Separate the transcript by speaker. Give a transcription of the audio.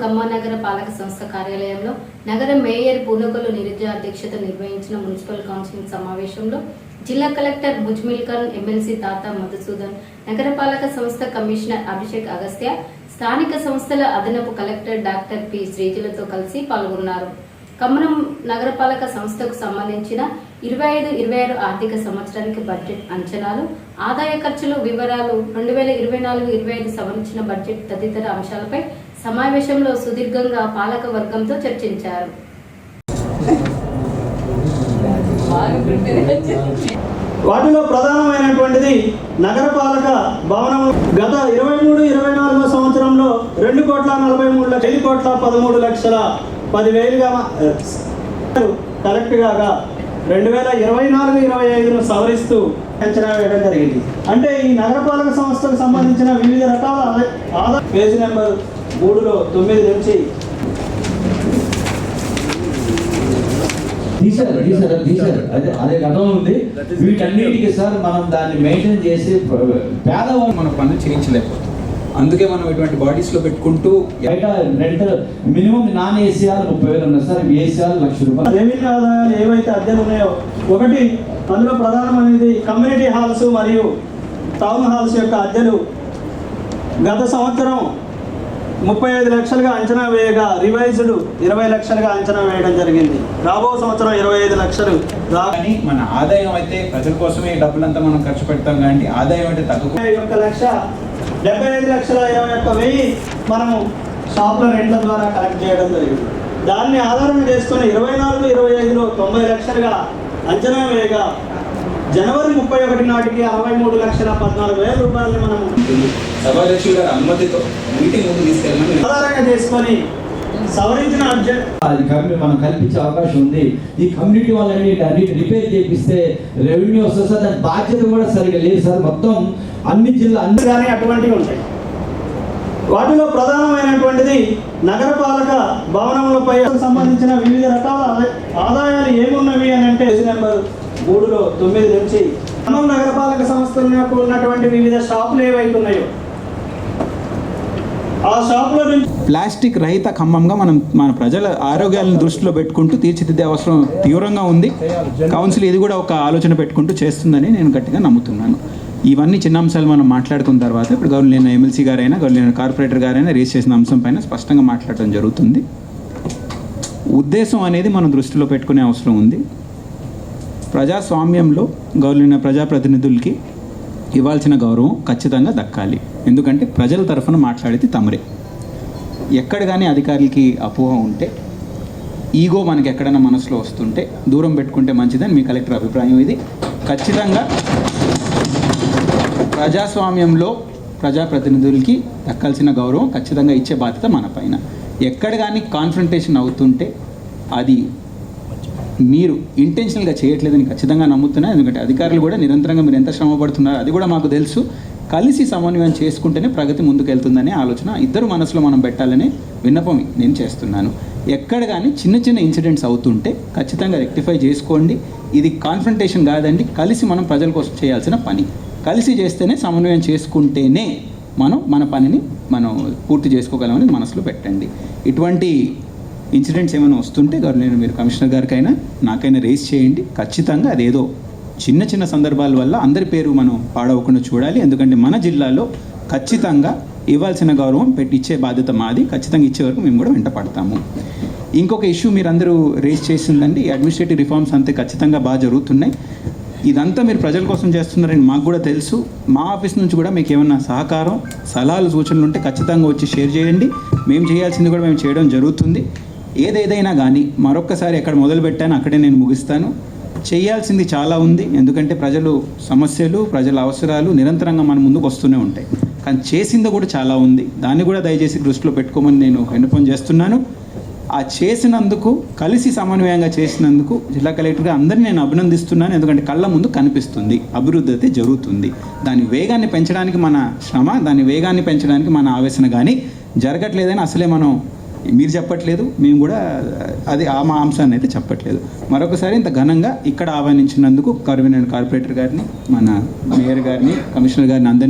Speaker 1: ఖమ్మం నగర పాలక సంస్థ కార్యాలయంలో నగర మేయర్ పూనకొల్లు నిరుద్య అధ్యక్షత నిర్వహించిన మున్సిపల్ కౌన్సిలింగ్ సమావేశంలో జిల్లా కలెక్టర్ ముజ్మిల్ ఎమ్మెల్సీ తాత మధుసూదన్ నగరపాలక సంస్థ కమిషనర్ అభిషేక్ అగస్త్య స్థానిక సంస్థల అదనపు కలెక్టర్ డాక్టర్ పి శ్రీజులతో కలిసి పాల్గొన్నారు. ఖమ్మనం నగరపాలక సంస్థకు సంబంధించిన ఇరవై ఐదు ఇరవై ఆరు ఆర్థిక సంవత్సరానికి బడ్జెట్ అంచనాలు ఆదాయ ఖర్చులు వివరాలు రెండు వేల ఇరవై నాలుగు ఇరవై ఐదు సంబంధించిన బడ్జెట్ తదితర అంశాలపై సమావేశంలో సుదీర్ఘంగా పాలక వర్గంతో చర్చించారు.
Speaker 2: వాటిలో ప్రధానమైనటువంటిది నగరపాలక భవనం. గత ఇరవై మూడు ఇరవై నాలుగో సంవత్సరంలో రెండు కోట్ల నలభై మూడు లక్ష ఐదు కోట్ల పదమూడు లక్షల పదివేలుగా కరెక్ట్ కాగా రెండు వేల ఇరవై నాలుగు ఇరవై ఐదును సవరిస్తూ అంచనా వేయడం జరిగింది. అంటే ఈ నగరపాలక సంస్థకు సంబంధించిన వివిధ రకాల ఆదా- పేజీ నెంబర్ మూడులో తొమ్మిది నుంచి
Speaker 3: తీశారు తీశారు తీశారు. అదే అదే గతం ఉంది వీటన్నిటికీ సార్ మనం దాన్ని మెయింటైన్ చేసి పేదవాళ్ళు
Speaker 4: మన పనులు చేయించలేకపోతాం అందుకే మనం ఇటువంటి బాడీస్లో పెట్టుకుంటూ
Speaker 3: బయట రెంట్ మినిమం నాన్ ఏసీఆర్ ముప్పై వేలు ఉన్నాయి సార్. ఏసీఆర్ లక్ష రూపాయలు.
Speaker 2: రెవెన్యూ ఆదాయాలు ఏవైతే అద్దెలు ఉన్నాయో. ఒకటి అందులో ప్రధానమైనది కమ్యూనిటీ హాల్స్ మరియు టౌన్ హాల్స్ యొక్క అద్దెలు. గత సంవత్సరం ముప్పై ఐదు లక్షలుగా అంచనా వేయగా రివైజ్డ్ ఇరవై లక్షలుగా అంచనా వేయడం జరిగింది. రాబో సంవత్సరం ఇరవై ఐదు లక్షలు
Speaker 4: కానీ మన ఆదాయం అయితే ప్రజల కోసమే డబ్బులంతా మనం ఖర్చు పెడతాం కానీ ఆదాయం అయితే తగ్గ
Speaker 2: ఒక్క లక్ష డెబ్బై ఐదు లక్షల ఇరవై ఒక్క వెయ్యి మనము షాప్ల రెంట్ల ద్వారా కలెక్ట్ చేయడం జరిగింది. దాన్ని ఆధారం చేసుకుని ఇరవై నాలుగు ఇరవై ఐదులో తొంభై లక్షలుగా అంచనా వేయగా జనవరి ముప్పై ఒకటి నాటికి అరవై మూడు లక్షల పద్నాలుగు వేల రూపాయలని మనము
Speaker 4: సభాధ్యక్షుల గారి అనుమతితో మీటింగ్ ముందు
Speaker 2: ఆధారంగా చేసుకొని సవరించిన
Speaker 3: అది మనం కల్పించే అవకాశం ఉంది. ఈ కమ్యూనిటీ వాళ్ళని అన్నిటి రిపేర్ చేపిస్తే రెవెన్యూ వస్తుంది సార్. దాని బాధ్యత కూడా సరిగా లేదు సార్. మొత్తం అన్ని జిల్లా అన్ని
Speaker 2: కానీ అటువంటివి ఉంటాయి. వాటిలో ప్రధానమైనటువంటిది నగరపాలక భవనములపై సంబంధించిన వివిధ రకాల ఆదా- ఆదాయాలు ఏమున్నవి అని అంటే నెంబర్? మూడులో తొమ్మిది నుంచి. ఖమ్మం నగరపాలక సంస్థలకు ఉన్నటువంటి వివిధ షాపులు ఏవైతే ఉన్నాయో ఆ షాపుల నుంచి
Speaker 4: ప్లాస్టిక్ రహిత ఖమ్మంగా మనం మన ప్రజల ఆరోగ్యాలను దృష్టిలో పెట్టుకుంటూ తీర్చిదిద్దే అవసరం తీవ్రంగా ఉంది. కౌన్సిల్ ఇది కూడా ఒక ఆలోచన పెట్టుకుంటూ చేస్తుందని నేను గట్టిగా నమ్ముతున్నాను. ఇవన్నీ చిన్న అంశాలు మనం మాట్లాడుకున్న తర్వాత ఇప్పుడు గవర్నర్ ఎమ్మెల్సీ గారైనా గవర్నర్ కార్పొరేటర్ గారైనా రేస్ చేసిన అంశం పైన స్పష్టంగా మాట్లాడడం జరుగుతుంది. ఉద్దేశం అనేది మనం దృష్టిలో పెట్టుకునే అవసరం ఉంది. ప్రజాస్వామ్యంలో గౌరవ ప్రజాప్రతినిధులకి ఇవ్వాల్సిన గౌరవం ఖచ్చితంగా దక్కాలి. ఎందుకంటే ప్రజల తరఫున మాట్లాడితే తమరే. ఎక్కడ కానీ అధికారులకి అపోహ ఉంటే ఈగో మనకి ఎక్కడైనా మనసులో వస్తుంటే దూరం పెట్టుకుంటే మంచిదని మీ కలెక్టర్ అభిప్రాయం ఇది. ఖచ్చితంగా ప్రజాస్వామ్యంలో ప్రజాప్రతినిధులకి దక్కాల్సిన గౌరవం ఖచ్చితంగా ఇచ్చే బాధ్యత మన పైన. ఎక్కడ కానీ కాన్ఫ్రంటేషన్ అవుతుంటే అది మీరు ఇంటెన్షనల్గా చేయట్లేదని ఖచ్చితంగా నమ్ముతున్నా ఎందుకంటే అధికారులు కూడా నిరంతరంగా మీరు ఎంత శ్రమ పడుతున్నారో అది కూడా మాకు తెలుసు. కలిసి సమన్వయం చేసుకుంటేనే ప్రగతి ముందుకెళ్తుందనే ఆలోచన ఇద్దరు మనసులో మనం పెట్టాలనే విన్నపం నేను చేస్తున్నాను. ఎక్కడ కానీ చిన్న చిన్న ఇన్సిడెంట్స్ అవుతుంటే ఖచ్చితంగా రెక్టిఫై చేసుకోండి. ఇది కాన్ఫ్రంటేషన్ కాదండి కలిసి మనం ప్రజల కోసం చేయాల్సిన పని. కలిసి చేస్తేనే సమన్వయం చేసుకుంటేనే మనం మన పనిని మనం పూర్తి చేసుకోగలమని మనసులో పెట్టండి. ఇటువంటి ఇన్సిడెంట్స్ ఏమైనా వస్తుంటే నేను మీరు కమిషనర్ గారికైనా నాకైనా రేస్ చేయండి. ఖచ్చితంగా అదేదో చిన్న చిన్న సందర్భాల వల్ల అందరి పేరు మనం పాడవకుండా చూడాలి. ఎందుకంటే మన జిల్లాలో ఖచ్చితంగా ఇవ్వాల్సిన గౌరవం పెట్టి ఇచ్చే బాధ్యత మాది. ఖచ్చితంగా ఇచ్చే వరకు మేము కూడా వెంట పడతాము. ఇంకొక ఇష్యూ మీరు అందరూ రేస్ చేసిందండి. అడ్మినిస్ట్రేటివ్ రిఫార్మ్స్ అంతే ఖచ్చితంగా బాగా జరుగుతున్నాయి. ఇదంతా మీరు ప్రజల కోసం చేస్తున్నారని మాకు కూడా తెలుసు. మా ఆఫీస్ నుంచి కూడా మీకు ఏమన్నా సహకారం సలహాలు సూచనలు ఉంటే ఖచ్చితంగా వచ్చి షేర్ చేయండి. మేము చేయాల్సింది కూడా మేము చేయడం జరుగుతుంది. ఏదేదైనా కానీ మరొక్కసారి ఎక్కడ మొదలు పెట్టాను అక్కడే నేను ముగిస్తాను. చేయాల్సింది చాలా ఉంది. ఎందుకంటే ప్రజలు సమస్యలు ప్రజల అవసరాలు నిరంతరంగా మన ముందుకు వస్తూనే ఉంటాయి. కానీ చేసింది కూడా చాలా ఉంది. దాన్ని కూడా దయచేసి దృష్టిలో పెట్టుకోమని నేను విన్నపం చేస్తున్నాను. ఆ చేసినందుకు కలిసి సమన్వయంగా చేసినందుకు జిల్లా కలెక్టర్గా అందరినీ నేను అభినందిస్తున్నాను. ఎందుకంటే కళ్ళ ముందు కనిపిస్తుంది. అభివృద్ధి అయితే జరుగుతుంది. దాని వేగాన్ని పెంచడానికి మన శ్రమ దాని వేగాన్ని పెంచడానికి మన ఆవేశన కానీ జరగట్లేదని అసలే మనం మీరు చెప్పట్లేదు మేము కూడా అది ఆ మా అంశాన్ని అయితే చెప్పట్లేదు. మరొకసారి ఇంత ఘనంగా ఇక్కడ ఆహ్వానించినందుకు కర్వీనర్ కార్పొరేటర్ గారిని మన మేయర్ గారిని కమిషనర్ గారిని అందరినీ